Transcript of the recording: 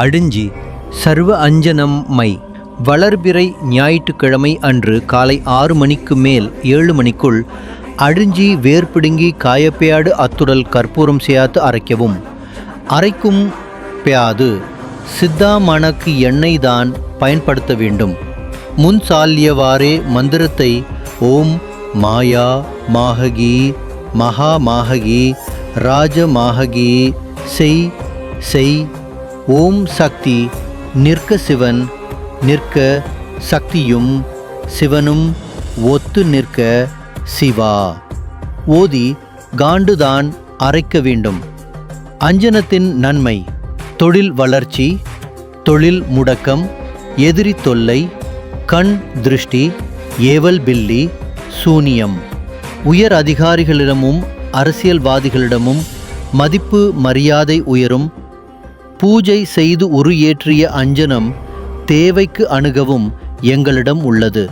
அடிஞ்சி சர்வ அஞ்சனம் மை. வளர்பிறை ஞாயிற்றுக்கிழமை அன்று காலை ஆறு மணிக்கு மேல் ஏழு மணிக்குள் அழிஞ்சி வேர்பிடுங்கி காயப்பேயாடு அத்துடல் கற்பூரம் செய்யாத்து அரைக்கவும். அரைக்கும் பேயாது சித்தாமணக்கு எண்ணெய் தான் பயன்படுத்த வேண்டும். முன் சால்லியவாறே மந்திரத்தை ஓம் மாயா மாககி மகா மாககி ராஜ மாககி செய் செய் ஓம் சக்தி நிற்க சிவன் நிற்க சக்தியும் சிவனும் ஒத்து நிற்க சிவா. ஓதி காண்டுதான் அரைக்க வேண்டும். அஞ்சனத்தின் நன்மை தொழில் வளர்ச்சி தொழில் முடக்கம் எதிரி தொல்லை கண் திருஷ்டி ஏவல் பில்லி சூனியம். உயர் அதிகாரிகளிடமும் அரசியல்வாதிகளிடமும் மதிப்பு மரியாதை உயரும் பூஜை செய்து உரு ஏற்றிய அஞ்சனம் தேவைக்கு அணுகவும் எங்களிடம் உள்ளது.